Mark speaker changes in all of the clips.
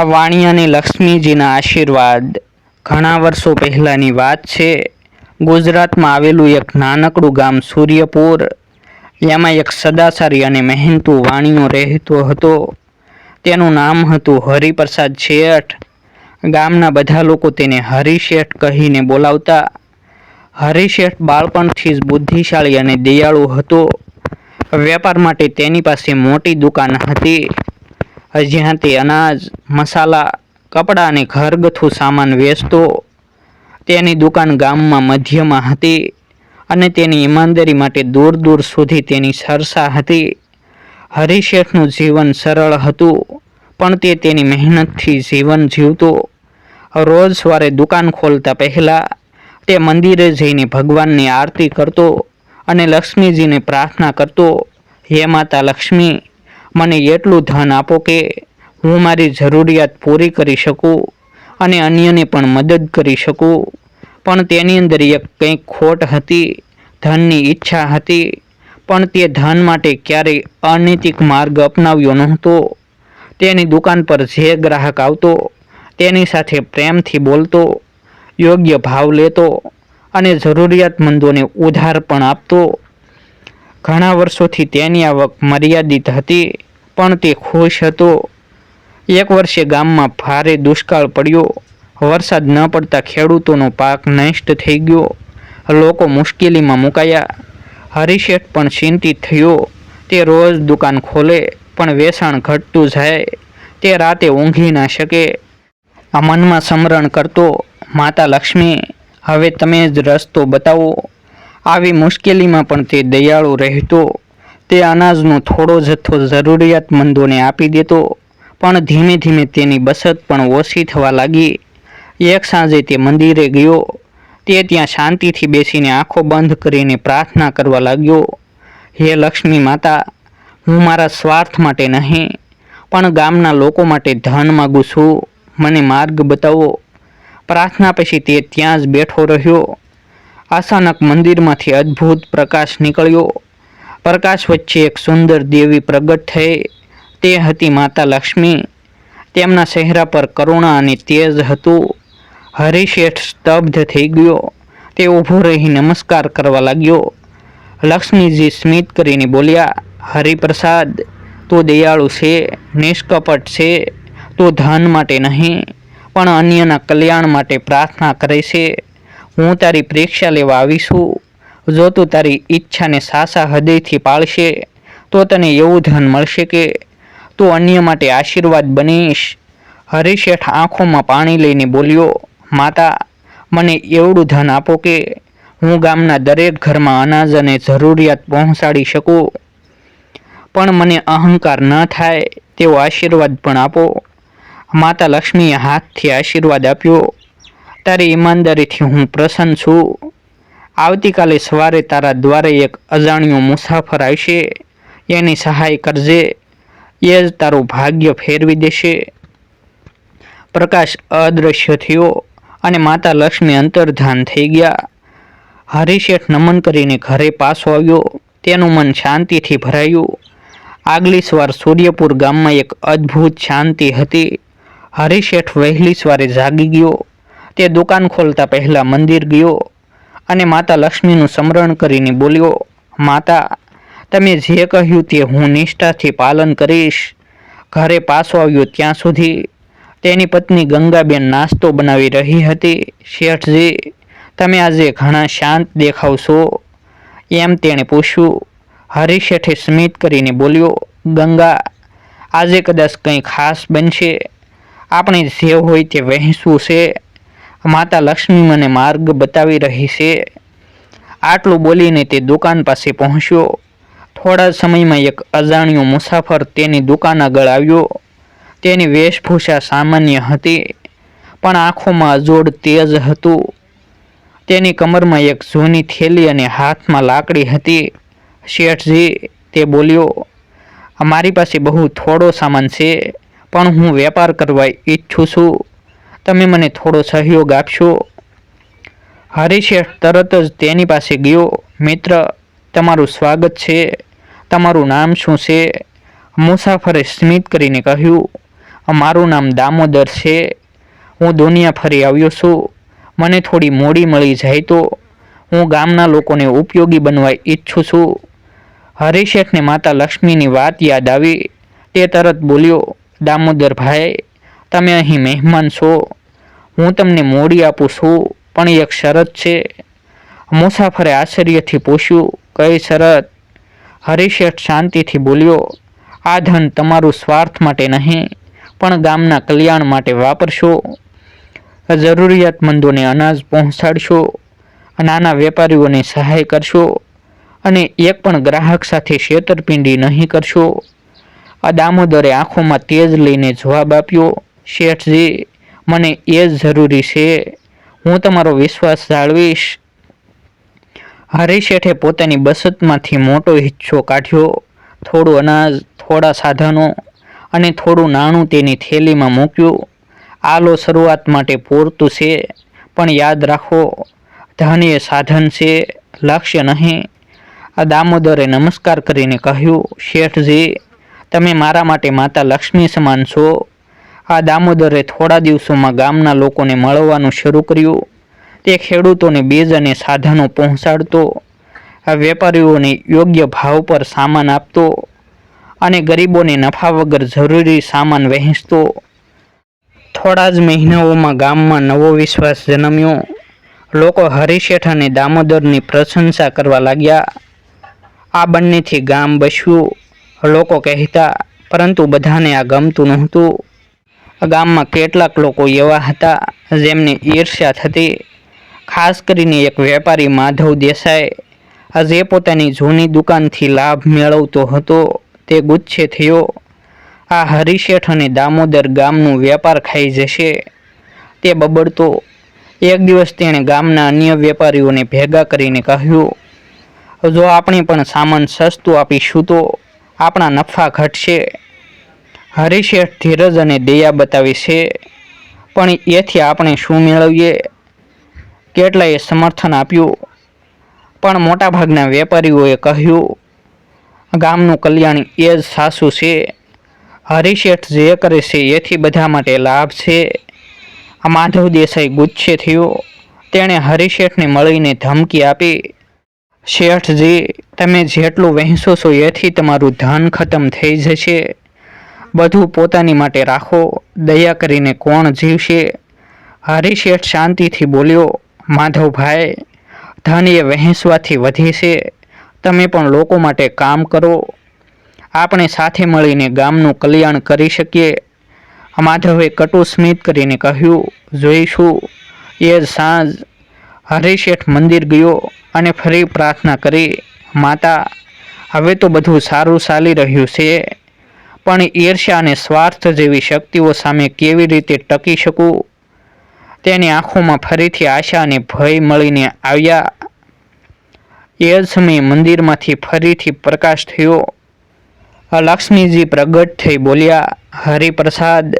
Speaker 1: આ અને લક્ષ્મીજીના આશીર્વાદ ઘણા વર્ષો પહેલાંની વાત છે. ગુજરાતમાં આવેલું એક નાનકડું ગામ સૂર્યપુર, એમાં એક સદાસારી અને મહેનતુ વાણીઓ રહેતો હતો. તેનું નામ હતું હરિપ્રસાદ શેઠ. ગામના બધા લોકો તેને હરિશેઠ કહીને બોલાવતા. હરિશેઠ બાળપણથી જ બુદ્ધિશાળી અને દયાળુ હતો. વેપાર માટે તેની પાસે મોટી દુકાન હતી. જ્યાં તે અનાજ, મસાલા, કપડાં અને ઘરગથ્થુ સામાન વેચતો તેની દુકાન ગામમાં મધ્યમાં હતી અને તેની ઈમાનદારી માટે દૂર દૂર સુધી તેની સરસા હતી. હરિશેઠનું જીવન સરળ હતું, પણ તે તેની મહેનતથી જીવન જીવતો. રોજ સવારે દુકાન ખોલતા પહેલાં તે મંદિરે જઈને ભગવાનની આરતી કરતો અને લક્ષ્મીજીને પ્રાર્થના કરતો, હે માતા લક્ષ્મી મને એટલું ધન આપો કે હું મારી જરૂરિયાત પૂરી કરી શકું અને અન્યને પણ મદદ કરી શકું. પણ તેની અંદર એક કંઈક ખોટ હતી, ધનની ઈચ્છા હતી, પણ તે ધન માટે ક્યારેય અનૈતિક માર્ગ અપનાવ્યો નહોતો. તેની દુકાન પર જે ગ્રાહક આવતો, તેની સાથે પ્રેમથી બોલતો, યોગ્ય ભાવ લેતો અને જરૂરિયાતમંદોને ઉધાર પણ આપતો. ઘણા વર્ષોથી તેની આવક મર્યાદિત હતી. પણ તે ખુશ હતો. એક વર્ષે ગામમાં ભારે દુષ્કાળ પડ્યો. વરસાદ ન પડતા ખેડૂતોનો પાક નષ્ટ થઈ ગયો. લોકો મુશ્કેલીમાં મુકાયા. હરિશેઠ પણ ચિંતિત થયો. તે રોજ દુકાન ખોલે, પણ વેચાણ ઘટતું જાય. તે રાતે ઊંઘી ના શકે. મનમાં સમરણ કરતો, માતા લક્ષ્મી, હવે તમે જ રસ્તો બતાવો. આવી મુશ્કેલીમાં પણ તે દયાળુ રહેતો. તે અનાજનો થોડો જથ્થો જરૂરિયાતમંદોને આપી દેતો, પણ ધીમે ધીમે તેની બચત પણ ઓછી થવા લાગી. એક સાંજે તે મંદિરે ગયો. તે ત્યાં શાંતિથી બેસીને આંખો બંધ કરીને પ્રાર્થના કરવા લાગ્યો, હે લક્ષ્મી માતા, હું મારા સ્વાર્થ માટે નહીં, પણ ગામના લોકો માટે ધન માગું છું. મને માર્ગ બતાવો. પ્રાર્થના પછી તે ત્યાં જ બેઠો રહ્યો. અચાનક મંદિરમાંથી અદ્ભુત પ્રકાશ નીકળ્યો. પ્રકાશ વચ્ચે એક સુંદર દેવી પ્રગટ થઈ. તે હતી માતા લક્ષ્મી. તેમના ચહેરા પર કરુણા અને તેજ હતું. હરિશેઠ સ્તબ્ધ થઈ ગયો. તે ઊભો રહી નમસ્કાર કરવા લાગ્યો. લક્ષ્મીજી સ્મિત કરીને બોલ્યા, હરિપ્રસાદ, તો દયાળુ છે, નિષ્કપટ છે. તો ધન માટે નહીં, પણ અન્યના કલ્યાણ માટે પ્રાર્થના કરે છે. હું તારી પરીક્ષા લેવા આવીશું જો તું તારી ઈચ્છાને સાસા હૃદયથી પાળશે, તો તને એવું ધન મળશે કે તું અન્ય માટે આશીર્વાદ બનીશ. હરિશેઠ આંખોમાં પાણી લઈને બોલ્યો, માતા, મને એવડું ધન આપો કે હું ગામના દરેક ઘરમાં અનાજ અને જરૂરિયાત પહોંચાડી શકું. પણ મને અહંકાર ન થાય, તેવો આશીર્વાદ પણ આપો. માતા લક્ષ્મીએ હાથથી આશીર્વાદ આપ્યો, તારી ઈમાનદારીથી હું પ્રસન્ન છું. આવતીકાલે સવારે તારા દ્વારે એક અજાણ્યો મુસાફર આવશે. એની સહાય કરજે. એ જ તારું ભાગ્ય ફેરવી દેશે. પ્રકાશ અદૃશ્ય થયો અને માતા લક્ષ્મી અંતર્ધાન થઈ ગયા. હરિશેઠ નમન કરીને ઘરે પાછો આવ્યો. તેનું મન શાંતિથી ભરાયું. આગલી સવાર સૂર્યપુર ગામમાં એક અદ્ભુત શાંતિ હતી. હરિશેઠ વહેલી સવારે જાગી ગયો. તે દુકાન ખોલતા પહેલાં મંદિર ગયો. અને માતા લક્ષ્મીનું સ્મરણ કરીને બોલ્યો, માતા, તમે જે કહ્યું તે હું નિષ્ઠાથી પાલન કરીશ. ઘરે પાછો આવ્યો ત્યાં સુધી તેની પત્ની ગંગાબેન નાસ્તો બનાવી રહી હતી. શેઠજી, તમે આજે ઘણા શાંત દેખાવ છો. એમ તેણે પૂછ્યું. હરિશેઠે સ્મિત કરીને બોલ્યો, ગંગા, આજે કદાચ કંઈ ખાસ બનશે. આપણે જે હોય તે વહેંચવું છે. માતા લક્ષ્મી મને માર્ગ બતાવી રહી છે. આટલું બોલીને તે દુકાન પાસે પહોંચ્યો. થોડા સમયમાં એક અજાણ્યો મુસાફર તેની દુકાન આગળ આવ્યો. તેની વેશભૂષા સામાન્ય હતી, પણ આંખોમાં અજોડ તેજ હતું. તેની કમરમાં એક જૂની થેલી અને હાથમાં લાકડી હતી. શેઠજી, તે બોલ્યો મારી પાસે બહુ થોડો સામાન છે, પણ હું વેપાર કરવા ઈચ્છું છું. તમે મને થોડો સહયોગ આપશો? હરિશેઠ તરત જ તેની પાસે ગયો. મિત્ર, તમારું સ્વાગત છે. તમારું નામ શું છે? મુસાફરે સ્મિત કરીને કહ્યું, મારું નામ દામોદર છે. હું દુનિયા ફરી આવ્યો છું. મને થોડી મોડી મળી જાય તો હું ગામના લોકોને ઉપયોગી બનવા ઈચ્છું છું. હરિશેઠને માતા લક્ષ્મીની વાત યાદ આવી. તે તરત બોલ્યો દામોદરભાઈ તમે અહીં મહેમાન છો. હું તમને મોડી આપું છું, પણ એક શરત છે. મુસાફરે આશ્ચર્યથી પૂછ્યું, કઈ શરત? હરિશેઠ શાંતિથી બોલ્યો, આ ધન તમારું સ્વાર્થ માટે નહીં, પણ ગામના કલ્યાણ માટે વાપરશો. જરૂરિયાતમંદોને અનાજ પહોંચાડશો, નાના વેપારીઓને સહાય કરશો અને એક પણ ગ્રાહક સાથે છેતરપિંડી નહીં કરશો. આ દામોદરે આંખોમાં તેજ લઈને જવાબ આપ્યો શેઠજી, મને એ જ જરૂરી છે. હું તમારો વિશ્વાસ જાળવીશ. હરિશેઠે પોતાની બસતમાંથી મોટો હિસ્સો કાઢ્યો. થોડું અનાજ, થોડા સાધનો અને થોડું નાણું તેની થેલીમાં મૂક્યું. આ લો શરૂઆત માટે પૂરતું છે, પણ યાદ રાખો, ધન એ સાધન છે, લક્ષ્ય નહીં. આ દામોદરે નમસ્કાર કરીને કહ્યું, શેઠજી, તમે મારા માટે માતા લક્ષ્મી સમાન છો. આ દામોદરે થોડા દિવસોમાં ગામના લોકોને મળવાનું શરૂ કર્યું. તે ખેડૂતોને બીજ અને સાધનો પહોંચાડતો, આ વેપારીઓને યોગ્ય ભાવ પર સામાન આપતો અને ગરીબોને નફા વગર જરૂરી સામાન વહેંચતો. થોડા જ મહિનાઓમાં ગામમાં નવો વિશ્વાસ જન્મ્યો. લોકો હરિશેઠ અને દામોદરની પ્રશંસા કરવા લાગ્યા. આ બંનેથી ગામ બસ્યું. લોકો કહેતા, પરંતુ બધાને આ ગમતું નહોતું. ગામમાં કેટલાક લોકો એવા હતા જેમને ઈર્ષ્યા થતી, ખાસ કરીને એક વેપારી માધવ દેસાઈ જે પોતાની જૂની દુકાનથી લાભ મેળવતો હતો તે ગુચ્છે થયો. આ હરિશેઠ અને દામોદર ગામનું વેપાર ખાઈ જશે. તે બબડતો. એક દિવસ તેણે ગામના અન્ય વેપારીઓને ભેગા કરીને કહ્યું, જો આપણે પણ સામાન સસ્તું આપીશું તો આપણા નફા ઘટશે. હરિશેઠ ધીરજ અને દયા બતાવી છે, પણ એથી આપણે શું મેળવીએ? કેટલાએ સમર્થન આપ્યું? પણ મોટાભાગના વેપારીઓએ કહ્યું, ગામનું કલ્યાણ એ જ સાસુ છે. હરિશેઠ જે કરે છે એથી બધા માટે લાભ છે. માધવ દેસાઈ ગુચ્છે થયો. તેણે હરિશેઠને મળીને ધમકી આપી, શેઠજી, તમે જેટલું વહેંચો છો એથી તમારું ધન ખતમ થઈ જશે. બધું પોતાની માટે રાખો. દયા કરીને કોણ જીવશે? હરિશેઠ શાંતિથી બોલ્યો, માધવભાઈ ધન એ વહેંચવાથી વધે છે તમે પણ લોકો માટે કામ કરો. આપણે સાથે મળીને ગામનું કલ્યાણ કરી શકીએ. માધવે કટુ સ્મિત કરીને કહ્યું, જોઈશું. એ જ સાંજ હરિશેઠ મંદિર ગયો અને ફરી પ્રાર્થના કરી, માતા, હવે તો બધું સારું ચાલી રહ્યું છે. પણ ઈર્ષ્યા અને સ્વાર્થ જેવી શક્તિઓ સામે કેવી રીતે ટકી શકું? તેની આંખોમાં ફરીથી આશા અને ભય મળીને આવ્યા. એ સમયે મંદિરમાંથી ફરીથી પ્રકાશ થયો. લક્ષ્મીજી પ્રગટ થઈ બોલ્યા, હરિપ્રસાદ,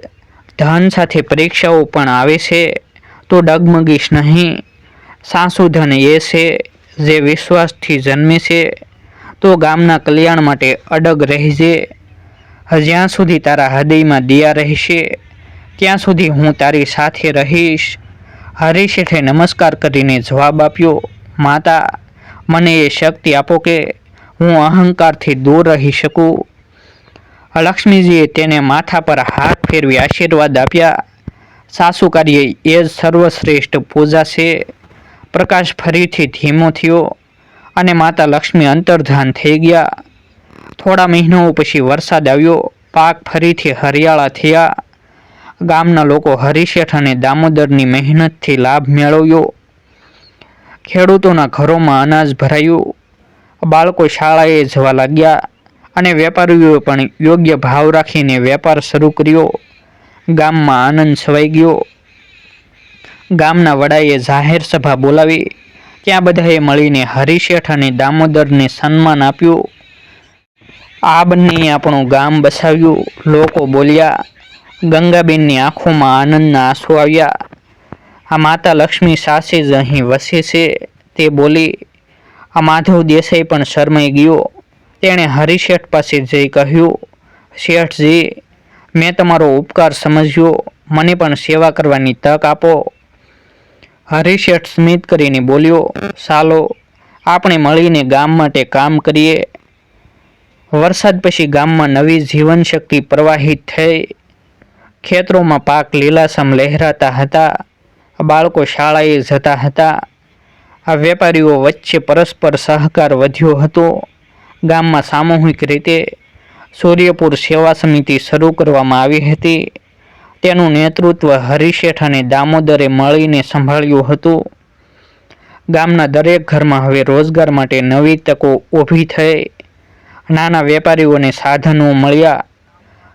Speaker 1: ધન સાથે પરીક્ષાઓ પણ આવે છે. તો ડગમગીશ નહીં. સાસુ ધન એ છે જે વિશ્વાસથી જન્મે છે. તો ગામના કલ્યાણ માટે અડગ રહેજે. જ્યાં સુધી તારા હૃદયમાં દિયા રહેશે, ત્યાં સુધી હું તારી સાથે રહીશ. હરીશેઠે નમસ્કાર કરીને જવાબ આપ્યો, માતા, મને એ શક્તિ આપો કે હું અહંકારથી દૂર રહી શકું. લક્ષ્મીજીએ તેને માથા પર હાથ ફેરવી આશીર્વાદ આપ્યા. સાસુ કાર્ય એ જ સર્વશ્રેષ્ઠ પૂજા છે. પ્રકાશ ફરીથી ધીમો થયો અને માતા લક્ષ્મી અંતર્ધાન થઈ ગયા. થોડા મહિનાઓ પછી વરસાદ આવ્યો. પાક ફરીથી હરિયાળા થયા. ગામના લોકો હરિશેઠ અને દામોદરની મહેનતથી લાભ મેળવ્યો. ખેડૂતોના ઘરોમાં અનાજ ભરાયું. બાળકો શાળાએ જવા લાગ્યા અને વેપારીઓએ પણ યોગ્ય ભાવ રાખીને વેપાર શરૂ કર્યો. ગામમાં આનંદ છવાઈ ગયો. ગામના વડાએ જાહેર સભા બોલાવી. ત્યાં બધાએ મળીને હરિશેઠ અને દામોદરને સન્માન આપ્યું. આ બંનેએ આપણું ગામ બસાવ્યું. લોકો બોલ્યા, ગંગાબેનની આંખોમાં આનંદના આંસુ આવ્યા. આ માતા લક્ષ્મી સાસે જ અહીં વસે છે. તે બોલી, આ માધવ દેસાઈ પણ શરમાઈ ગયો. તેણે હરિશેઠ પાસે જઈ કહ્યું શેઠજી મેં તમારો ઉપકાર સમજ્યો. મને પણ સેવા કરવાની તક આપો. હરિશેઠ સ્મિત કરીને બોલ્યો ચાલો આપણે મળીને ગામ માટે કામ કરીએ. વરસાદ પછી ગામમાં નવી જીવનશક્તિ પ્રવાહિત થઈ. ખેતરોમાં પાક લીલાસમ લહેરાતા હતા. બાળકો શાળાએ જતા હતા. આ વેપારીઓ વચ્ચે પરસ્પર સહકાર વધ્યો હતો. ગામમાં સામૂહિક રીતે સૂર્યપુર સેવા સમિતિ શરૂ કરવામાં આવી હતી. તેનું નેતૃત્વ હરિશેઠ અને દામોદરે મળીને સંભાળ્યું હતું. ગામના દરેક ઘરમાં હવે રોજગાર માટે નવી તકો ઊભી થઈ. નાના વેપારીઓને સાધનો મળ્યા.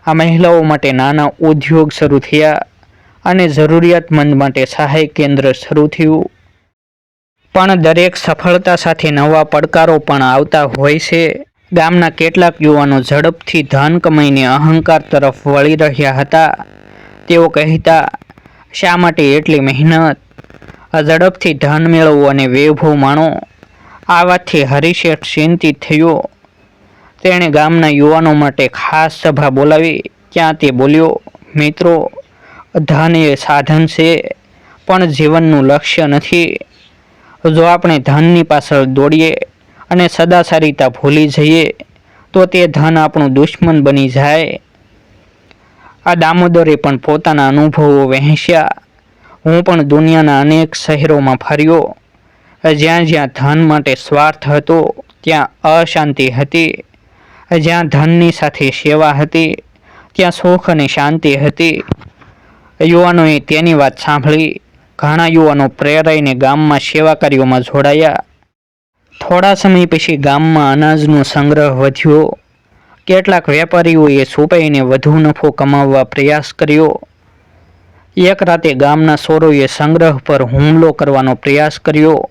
Speaker 1: આ મહિલાઓ માટે નાના ઉદ્યોગ શરૂ થયા અને જરૂરિયાતમંદ માટે સહાય કેન્દ્ર શરૂ થયું. પણ દરેક સફળતા સાથે નવા પડકારો પણ આવતા હોય છે. ગામના કેટલાક યુવાનો ઝડપથી ધન કમાઈને અહંકાર તરફ વળી રહ્યા હતા. તેઓ કહેતા, શા માટે એટલી મહેનત? આ ઝડપથી ધન મેળવવું અને વૈભવ માણો. આ વાતથી હરિશેઠ ચિંતિત થયો. તેણે ગામના યુવાનો માટે ખાસ સભા બોલાવી. ત્યાં તે બોલ્યો, મિત્રો ધન એ સાધન છે, પણ જીવનનું લક્ષ્ય નથી. જો આપણે ધનની પાછળ દોડીએ અને સદાચારીતા ભૂલી જઈએ, તો તે ધન આપણું દુશ્મન બની જાય. આ દામોદરે પણ પોતાના અનુભવો વહેંચ્યા. હું પણ દુનિયાના અનેક શહેરોમાં ફર્યો. જ્યાં જ્યાં ધન માટે સ્વાર્થ હતો, ત્યાં અશાંતિ હતી. જ્યાં ધનની સાથે સેવા હતી, ત્યાં સુખ અને શાંતિ હતી. યુવાનોએ તેની વાત સાંભળી, ઘણા યુવાનો પ્રેરાઈને ગામમાં સેવા કાર્યોમાં જોડાયા. થોડા સમય પછી ગામમાં અનાજનો સંગ્રહ વધ્યો. કેટલાક વેપારીઓએ છુપાઈને વધુ નફો કમાવવા પ્રયાસ કર્યો. એક રાતે ગામના સોરોએ સંગ્રહ પર હુમલો કરવાનો પ્રયાસ કર્યો.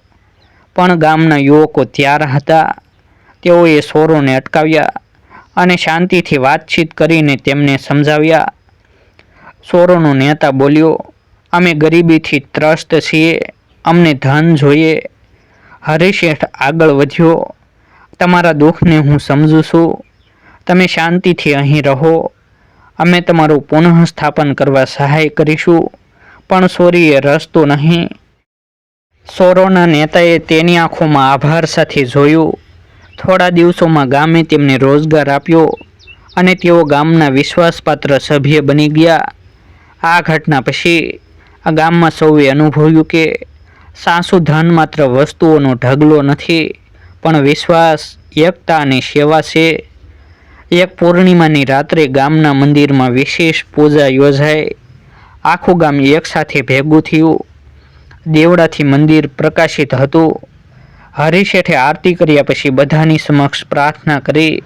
Speaker 1: પણ ગામના યુવકો ત્યાર હતા. તેઓએ સોરોને અટકાવ્યા. અને શાંતિથી વાતચીત કરીને તેમને સમજાવ્યા. સોરોનો નેતા બોલ્યો, અમે ગરીબીથી ત્રસ્ત છીએ, અમને ધન જોઈએ. હરિશેઠ આગળ વધ્યો, તમારા દુઃખને હું સમજું છું. તમે શાંતિથી અહીં રહો. અમે તમારું પુનઃસ્થાપન કરવા સહાય કરીશું, પણ સોરીએ રસ્તો નહીં. સોરોના નેતાએ તેની આંખોમાં આભાર સાથે જોયું. થોડા દિવસોમાં ગામે તેમને રોજગાર આપ્યો અને તેઓ ગામના વિશ્વાસપાત્ર સભ્ય બની ગયા. આ ઘટના પછી આ ગામમાં સૌએ અનુભવ્યું કે સાસુ ધન માત્ર વસ્તુઓનો ઢગલો નથી, પણ વિશ્વાસ, એકતા અને સેવા છે. એક પૂર્ણિમાની રાત્રે ગામના મંદિરમાં વિશેષ પૂજા યોજાઈ. આખું ગામ એકસાથે ભેગું થયું. દેવડાથી મંદિર પ્રકાશિત હતું. હરિશેઠે આરતી કર્યા પછી બધાની સમક્ષ પ્રાર્થના કરી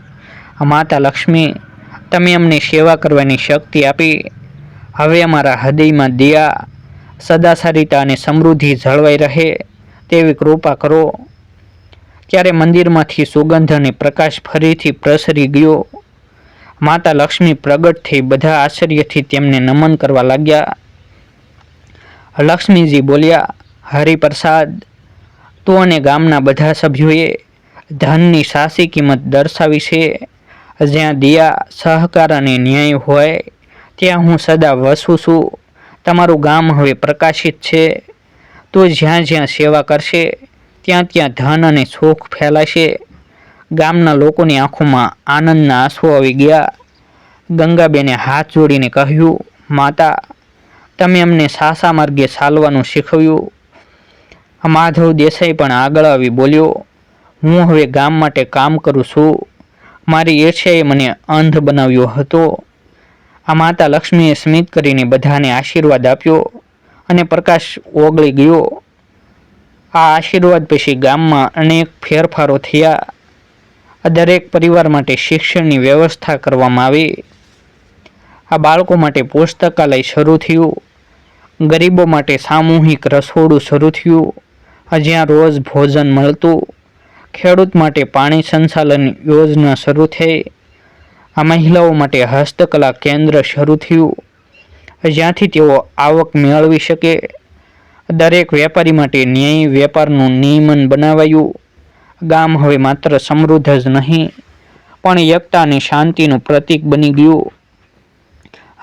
Speaker 1: માતા લક્ષ્મી, તમે અમને સેવા કરવાની શક્તિ આપી. હવે અમારા હૃદયમાં દયા, સદાસારિતા અને સમૃદ્ધિ જળવાઈ રહે તેવી કૃપા કરો. ત્યારે મંદિરમાંથી સુગંધ અને પ્રકાશ ફરીથી પ્રસરી ગયો. માતા લક્ષ્મી પ્રગટ થઈ બધા આશ્ચર્યથી તેમને નમન કરવા લાગ્યા. લક્ષ્મીજી બોલ્યા, હરિપ્રસાદ તું અને ગામના બધા સભ્યોએ ધનની સાચી કિંમત દર્શાવી છે. જ્યાં દિયા, સહકાર અને ન્યાય હોય, ત્યાં હું સદા વસું છું. તમારું ગામ હવે પ્રકાશિત છે. તો જ્યાં જ્યાં સેવા કરશે, ત્યાં ત્યાં ધન અને સુખ ફેલાશે. ગામના લોકોની આંખોમાં આનંદના આંસુ આવી ગયા. ગંગાબેને હાથ જોડીને કહ્યું, માતા, તમે અમને સાસા માર્ગે ચાલવાનું શીખવ્યું. માધવ દેસાઈ પણ આગળ આવી બોલ્યો, હું હવે ગામ માટે કામ કરું છું. મારી ઈર્ષ્યાએ મને અંધ બનાવ્યો હતો. આ માતા લક્ષ્મીએ સ્મિત કરીને બધાને આશીર્વાદ આપ્યો અને પ્રકાશ ઓગળી ગયો. આ આશીર્વાદ પછી ગામમાં અનેક ફેરફારો થયા. આ દરેક પરિવાર માટે શિક્ષણની વ્યવસ્થા કરવામાં આવી. આ બાળકો માટે પુસ્તકાલય શરૂ થયું. ગરીબો માટે સામૂહિક રસોડું શરૂ થયું. જ્યાં રોજ ભોજન મળતું. ખેડૂત માટે પાણી સંચાલન યોજના શરૂ થઈ. આ મહિલાઓ માટે હસ્તકલા કેન્દ્ર શરૂ થયું. જ્યાંથી તેઓ આવક મેળવી શકે. દરેક વેપારી માટે ન્યાય વેપારનું નિયમન બનાવાયું. ગામ હવે માત્ર સમૃદ્ધ જ નહીં, પણ એકતા અને શાંતિનું પ્રતીક બની ગયું.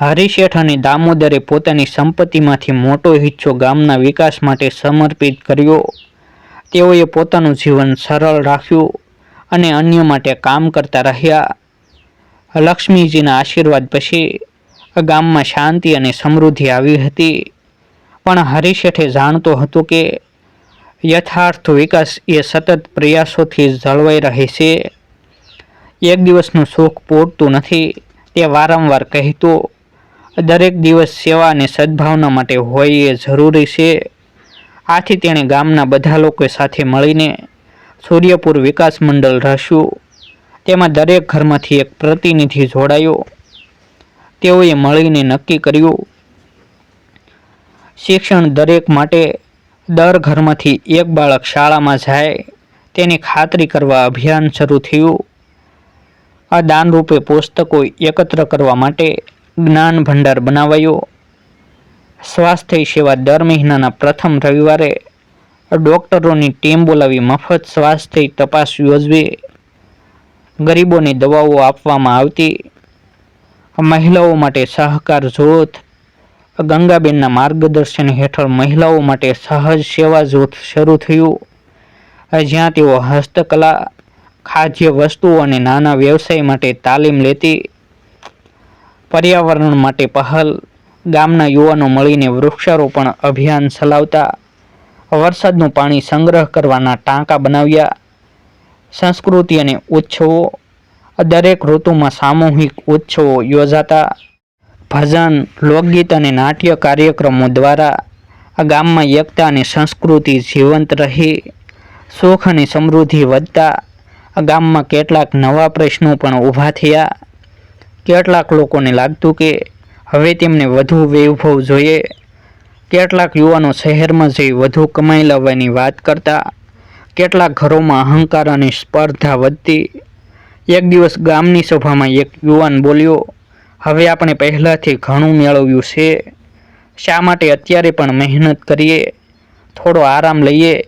Speaker 1: હરિશેઠ અને દામોદરે પોતાની સંપત્તિમાંથી મોટો હિસ્સો ગામના વિકાસ માટે સમર્પિત કર્યો. તેઓએ પોતાનું જીવન સરળ રાખ્યું અને અન્ય માટે કામ કરતા રહ્યા. લક્ષ્મીજીના આશીર્વાદ પછી ગામમાં શાંતિ અને સમૃદ્ધિ આવી હતી. પણ હરિશેઠે જાણતો હતો કે યથાર્થ વિકાસ એ સતત પ્રયાસોથી જળવાઈ રહે છે. એક દિવસનું સુખ પૂરતું નથી, તે વારંવાર કહેતો દરેક દિવસ સેવા અને સદભાવના માટે હોય એ જરૂરી છે. આથી તેણે ગામના બધા લોકો સાથે મળીને સૂર્યપુર વિકાસ મંડળ રહ્યું તેમાં દરેક ઘરમાંથી એક પ્રતિનિધિ જોડાયો. તેઓએ મળીને નક્કી કર્યું. શિક્ષણ દરેક માટે દર ઘરમાંથી એક બાળક શાળામાં જાય, તેની ખાતરી કરવા અભિયાન શરૂ થયું. આ દાનરૂપે પુસ્તકો એકત્ર કરવા માટે જ્ઞાન ભંડાર બનાવાયો. સ્વાસ્થ્ય સેવા દર મહિનાના પ્રથમ રવિવારે ડોક્ટરોની ટીમ બોલાવી મફત સ્વાસ્થ્ય તપાસ યોજવી. ગરીબોને દવાઓ આપવામાં આવતી. મહિલાઓ માટે સહકાર જૂથ. ગંગાબેનના માર્ગદર્શન હેઠળ મહિલાઓ માટે સહજ સેવા જૂથ શરૂ થયું. જ્યાં તેઓ હસ્તકલા, ખાદ્ય વસ્તુઓ અને નાના વ્યવસાય માટે તાલીમ લેતી. પર્યાવરણ માટે પહેલ. ગામના યુવાનો મળીને વૃક્ષારોપણ અભિયાન ચલાવતા. વરસાદનું પાણી સંગ્રહ કરવાના ટાંકા બનાવ્યા. સંસ્કૃતિ અને ઉત્સવો. દરેક ઋતુમાં સામૂહિક ઉત્સવો યોજાતા. ભજન, લોકગીત અને નાટ્ય કાર્યક્રમો દ્વારા ગામમાં એકતા અને સંસ્કૃતિ જીવંત રહી. સુખ અને સમૃદ્ધિ વધતા. ગામમાં કેટલાક નવા પ્રશ્નો પણ ઊભા થયા. કેટલાક લોકોને લાગતું કે હવે તેમને વધુ વૈભવ જોઈએ. કેટલાક યુવાનો શહેરમાં જઈ વધુ કમાઈ લાવવાની વાત કરતા, કેટલાક ઘરોમાં અહંકાર અને સ્પર્ધા વધતી. એક દિવસ ગામની સભામાં એક યુવાન બોલ્યો, હવે આપણે પહેલાંથી ઘણું મેળવ્યું છે. શા માટે અત્યારે પણ મહેનત કરીએ? થોડો આરામ લઈએ.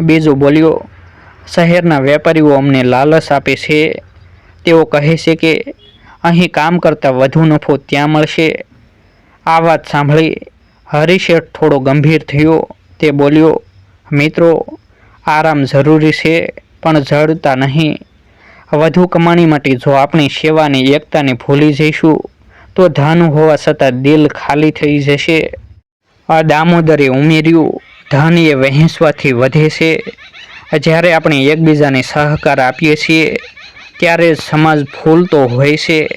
Speaker 1: બીજો બોલ્યો, શહેરના વેપારીઓ અમને લાલચ આપે છે. તેઓ કહે છે કે અહીં કામ કરતાં વધુ નફો ત્યાં મળશે. આ વાત સાંભળી હરિશેઠ થોડો ગંભીર થયો. તે બોલ્યો, મિત્રો, આરામ જરૂરી છે, પણ જડતા નહીં. વધુ કમાણી માટે જો આપણી સેવાની એકતાને ભૂલી જઈશું, તો ધન હોવા છતાં દિલ ખાલી થઈ જશે. આ દામોદરે ઉમેર્યું, ધન એ વહેંચવાથી વધે છે. જ્યારે આપણે એકબીજાને સહકાર આપીએ છીએ ત્યારે સમાજ ફૂલતો હોય છે.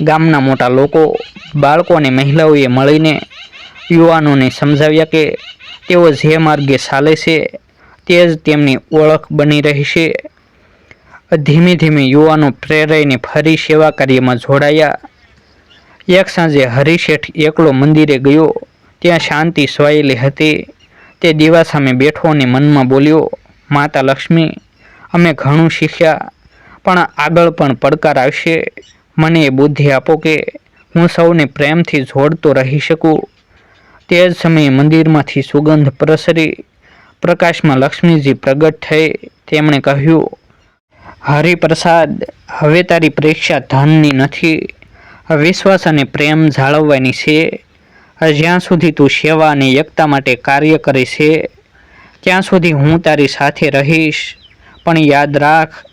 Speaker 1: ગામના મોટા લોકો, બાળકો અને મહિલાઓએ મળીને યુવાનોને સમજાવ્યા કે તેઓ જે માર્ગે ચાલે છે તે જ તેમની ઓળખ બની રહેશે ધીમે ધીમે યુવાનો પ્રેરાઈને ફરી સેવા કાર્યમાં જોડાયા. એક સાંજે હરિશેઠ એકલો મંદિરે ગયો. ત્યાં શાંતિ સ્વાયેલી હતી. તે દીવા સામે બેઠો અને મનમાં બોલ્યો, માતા લક્ષ્મી, અમે ઘણું શીખ્યા. પણ આગળ પણ પડકાર આવશે. મને એ બુદ્ધિ આપો કે હું સૌને પ્રેમથી જોડતો રહી શકું. તે જ સમયે મંદિરમાંથી સુગંધ પ્રસરી. પ્રકાશમાં લક્ષ્મીજી પ્રગટ થઈ. તેમણે કહ્યું, હરિપ્રસાદ, હવે તારી પરીક્ષા ધનની નથી. વિશ્વાસ અને પ્રેમ જાળવવાની છે. જ્યાં સુધી તું સેવા અને એકતા માટે કાર્ય કરે છે, ત્યાં સુધી હું તારી સાથે રહીશ. પણ યાદ રાખ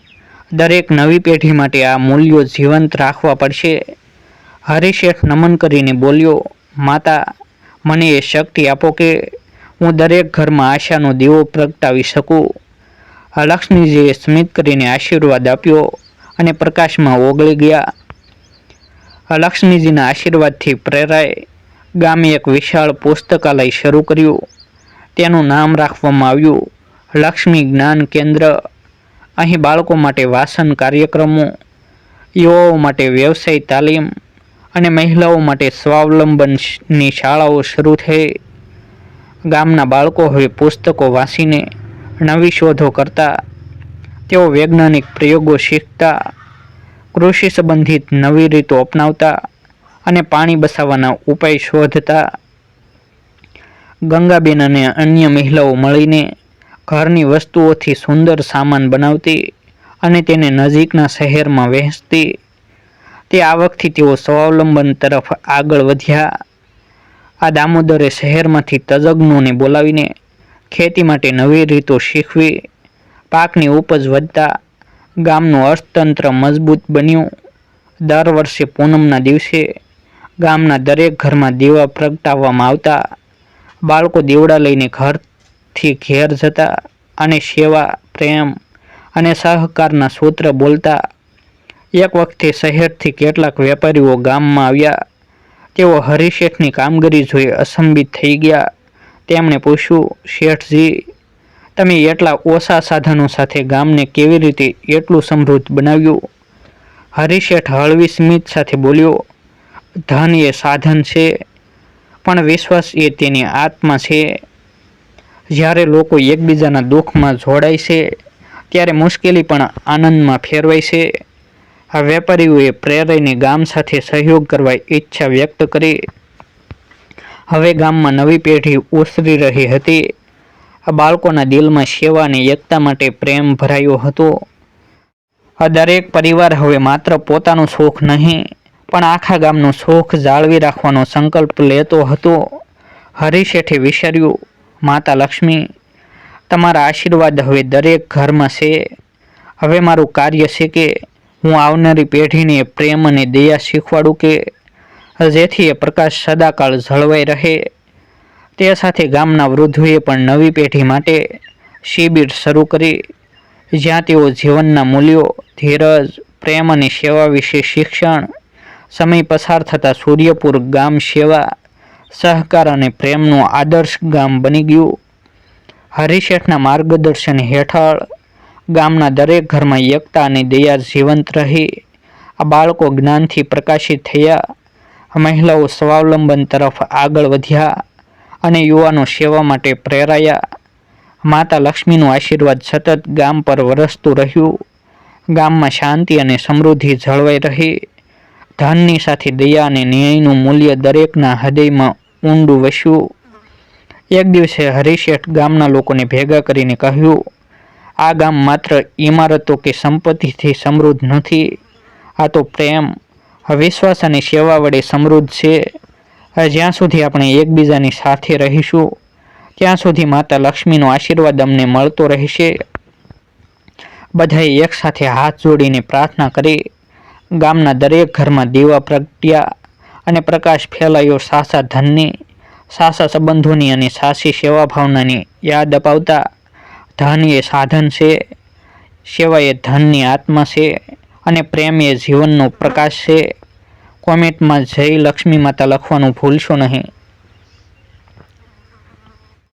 Speaker 1: દરેક નવી પેઢી માટે આ મૂલ્યો જીવંત રાખવા પડશે. હરિશેઠ નમન કરીને બોલ્યો, માતા, મને એ શક્તિ આપો કે હું દરેક ઘરમાં આશાનો દીવો પ્રગટાવી શકું. લક્ષ્મીજીએ સ્મિત કરીને આશીર્વાદ આપ્યો અને પ્રકાશમાં ઓગળી ગયા. લક્ષ્મીજીના આશીર્વાદથી પ્રેરાય ગામે એક વિશાળ પુસ્તકાલય શરૂ કર્યું. તેનું નામ રાખવામાં આવ્યું, લક્ષ્મી જ્ઞાન કેન્દ્ર. અહીં બાળકો માટે વાસન કાર્યક્રમો, યુવાઓ માટે વ્યવસાય તાલીમ અને મહિલાઓ માટે સ્વાવલંબનની શાળાઓ શરૂ થઈ. ગામના બાળકો હવે પુસ્તકો વાંચીને નવી શોધો કરતા. તેઓ વૈજ્ઞાનિક પ્રયોગો શીખતા, કૃષિ સંબંધિત નવી રીતો અપનાવતા અને પાણી બસાવવાના ઉપાય શોધતા. ગંગાબેન અને અન્ય મહિલાઓ મળીને ઘરની વસ્તુઓથી સુંદર સામાન બનાવતી અને તેને નજીકના શહેરમાં વહેંચતી. તે આવકથી તેઓ સ્વાવલંબન તરફ આગળ વધ્યા. આ દામોદરે શહેરમાંથી તજજ્ઞોને બોલાવીને ખેતી માટે નવી રીતો શીખવી, પાકની ઉપજ વધતા ગામનું અર્થતંત્ર મજબૂત બન્યું. દર વર્ષે પૂનમના દિવસે ગામના દરેક ઘરમાં દીવા પ્રગટાવવામાં આવતા. બાળકો દીવડા લઈને ઘરથી ઘેર જતા અને સેવા, પ્રેમ અને સહકારના સૂત્ર બોલતા એક વખતે શહેરથી કેટલાક વેપારીઓ ગામમાં આવ્યા. તેઓ હરિશેઠની કામગીરી જોઈ અસંબિત થઈ ગયા. તેમણે પૂછ્યું, શેઠજી, તમે એટલા ઓછા સાધનો સાથે ગામને કેવી રીતે એટલું સમૃદ્ધ બનાવ્યું? હરિશેઠ હળવી સ્મિત સાથે બોલ્યો, ધન એ સાધન છે, પણ વિશ્વાસ એ તેની આત્મા છે. જ્યારે લોકો એકબીજાના દુઃખમાં જોડાય છે, ત્યારે મુશ્કેલી પણ આનંદમાં ફેરવાય છે. આ વેપારીઓએ પ્રેરાઈને ગામ સાથે સહયોગ કરવા ઈચ્છા વ્યક્ત કરી. હવે ગામમાં નવી પેઢી ઉસરી રહી હતી. આ બાળકોના દિલમાં સેવા અને એકતા માટે પ્રેમ ભરાયો હતો. આ દરેક પરિવાર હવે માત્ર પોતાનો શોખ નહીં, પણ આખા ગામનો શોખ જાળવી રાખવાનો સંકલ્પ લેતો હતો. હરીશેઠે વિચાર્યું માતા લક્ષ્મી, તમારા આશીર્વાદ હવે દરેક ઘરમાં છે. હવે મારું કાર્ય છે કે હું આવનારી પેઢીને પ્રેમ અને દયા શીખવાડું કે જેથી એ પ્રકાશ સદાકાળ જળવાઈ રહે. તે સાથે ગામના વૃદ્ધોએ પણ નવી પેઢી માટે શિબિર શરૂ કરી, જ્યાં તેઓ જીવનના મૂલ્યો, ધીરજ, પ્રેમ અને સેવા વિશે શિક્ષણ, સમય પસાર થતાં સૂર્યપુર ગામ સેવા સહકાર અને પ્રેમનું આદર્શ ગામ બની ગયું. હરિશેઠના માર્ગદર્શન હેઠળ ગામના દરેક ઘરમાં એકતા અને દયા જીવંત રહી. આ બાળકો જ્ઞાનથી પ્રકાશિત થયા. મહિલાઓ સ્વાવલંબન તરફ આગળ વધ્યા અને યુવાનો સેવા માટે પ્રેરાયા. માતા લક્ષ્મીનું આશીર્વાદ સતત ગામ પર વરસતું રહ્યું. ગામમાં શાંતિ અને સમૃદ્ધિ જળવાઈ રહી. ધનની સાથે દયા અને ન્યાયનું મૂલ્ય દરેકના હૃદયમાં ઊંડું વસ્યું. એક દિવસે હરિશેઠ ગામના લોકોને ભેગા કરીને કહ્યું, આ ગામ માત્ર ઇમારતો કે સંપત્તિથી સમૃદ્ધ નથી. આ તો પ્રેમ વિશ્વાસ અને સેવા વડે સમૃદ્ધ છે. જ્યાં સુધી આપણે એકબીજાની સાથે રહીશું, ત્યાં સુધી માતા લક્ષ્મીનો આશીર્વાદ અમને મળતો રહેશે. બધાએ એકસાથે હાથ જોડીને પ્રાર્થના કરી. ગામના દરેક ઘરમાં દીવા પ્રગટ્યા. અને પ્રકાશ ફેલાયો. સાસા ધનની, સાસા સંબંધોની અને સાસી સેવા ભાવનાની યાદ અપાવતા ધન એ સાધન છે સેવા એ ધનની આત્મા છે અને પ્રેમ એ જીવનનો પ્રકાશ છે. કોમેન્ટમાં જય લક્ષ્મી માતા લખવાનું ભૂલશો નહીં.